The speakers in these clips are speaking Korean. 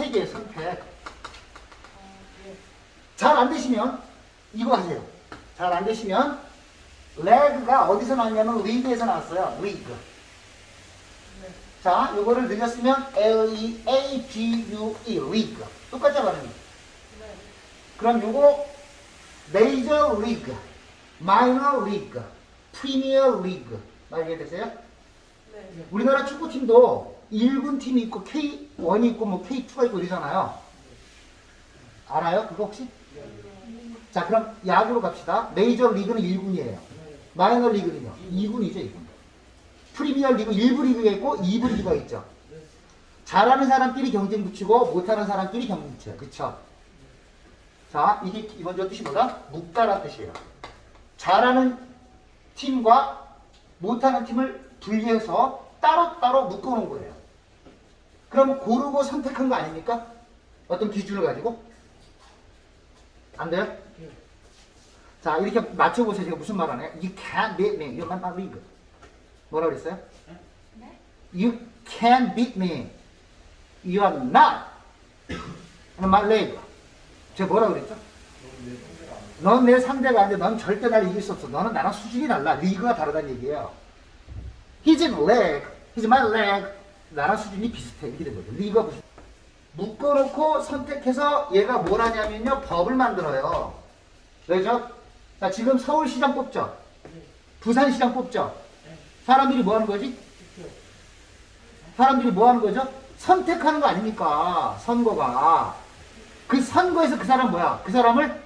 선택이에요, 선택. 잘 안 되시면 이거 하세요. 잘 안 되시면 leg가 어디서 나왔냐면 league에서 나왔어요. league. 자, 요거를 늘렸으면 L-E-A-G-U-E, league. 똑같죠, 발음이? 그럼 요거 major league, minor league, premier league. 말 이해되세요? 네. 우리나라 축구팀도 1군 팀이 있고 K1이 있고 뭐 K2가 있고 이러잖아요. 알아요? 그거 혹시? 자, 그럼 야구로 갑시다. 메이저 리그는 1군이에요. 마이너 리그는요? 2군이죠, 2군. 프리미어 리그 1부 리그가 있고 2부 리그가 있죠. 잘하는 사람끼리 경쟁 붙이고 못하는 사람끼리 경쟁 붙여요. 그쵸? 자, 이게 이번 주 뜻이 뭐다? 묶다란 뜻이에요. 잘하는 팀과 못하는 팀을 분리해서 따로따로 묶어놓은 거예요. 그럼 고르고 선택한 거 아닙니까? 어떤 기준을 가지고? 안 돼요? 자, 이렇게 맞춰보세요. 제가 무슨 말 하네? You can't beat me. You're not my league. 뭐라 그랬어요? You can't beat me. You are not my league. 제가 뭐라 그랬죠? 넌 내 상대가 아닌데 넌 절대 날 이길 수 없어. 너는 나랑 수준이 달라. 리그가 다르다는 얘기예요. He's in leg. He's my leg. 나랑 수준이 비슷해. 이렇게 된 거죠. 리그가 무슨. 묶어놓고 선택해서 얘가 뭘 하냐면요. 법을 만들어요. 왜죠? 자, 지금 서울시장 뽑죠? 부산시장 뽑죠? 사람들이 뭐 하는 거지? 사람들이 뭐 하는 거죠? 선택하는 거 아닙니까? 선거가. 그 선거에서 그 사람 뭐야? 그 사람을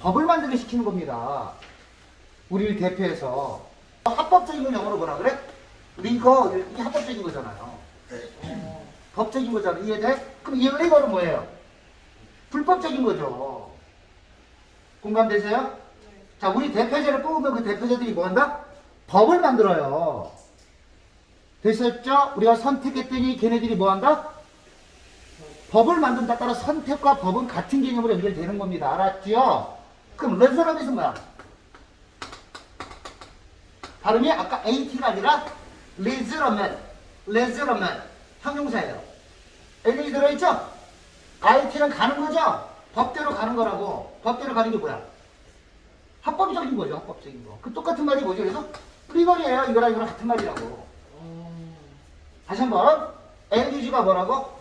법을 만들게 시키는 겁니다. 우리를 대표해서. 합법적인 건 영어로 뭐라 그래? 리거, 이게 합법적인 거잖아요. 법적인 거잖아. 이해돼? 그럼 일리거는 뭐예요? 불법적인 거죠. 공감되세요? 자, 우리 대표자를 뽑으면 그 대표자들이 뭐 한다? 법을 만들어요. 됐었죠? 우리가 선택했더니 걔네들이 뭐 한다? 법을 만든다 따라 선택과 법은 같은 개념으로 연결되는 겁니다. 알았죠? 그럼 레저럼에서 뭐야? 발음이 아까 AT가 아니라 레저러면, 레저러면 형용사예요. LE 들어있죠? IT는 가는 거죠? 법대로 가는 거라고. 법대로 가는 게 뭐야? 합법적인 거죠, 합법적인 거. 그 똑같은 말이 뭐죠? 그래서 프리거리예요. 이거랑 이거랑 같은 말이라고. 다시 한 번. LUG가 뭐라고?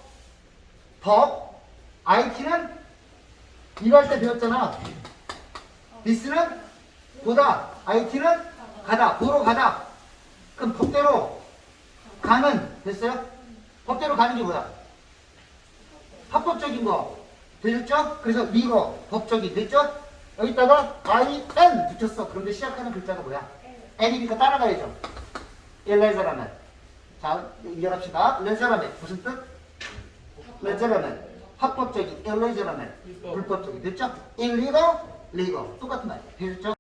법. IT는 이거 할 때 배웠잖아. 디스는 보다. IT는 가다. 보러 가다. 그럼 법대로 가는 됐어요? 법대로 가는 게 뭐야? 합법적인 거. 되셨죠? 그래서 미거 법적인 됐죠? 여기다가 I N 붙였어. 그런데 시작하는 글자가 뭐야? N이니까 따라가야죠. 일레자라면. 자, 연합시다. 레자라면 무슨 뜻? 레자라면 합법적인 일레자라면 불법적인 됐죠? 일리거 리거 똑같은 말. 되셨죠?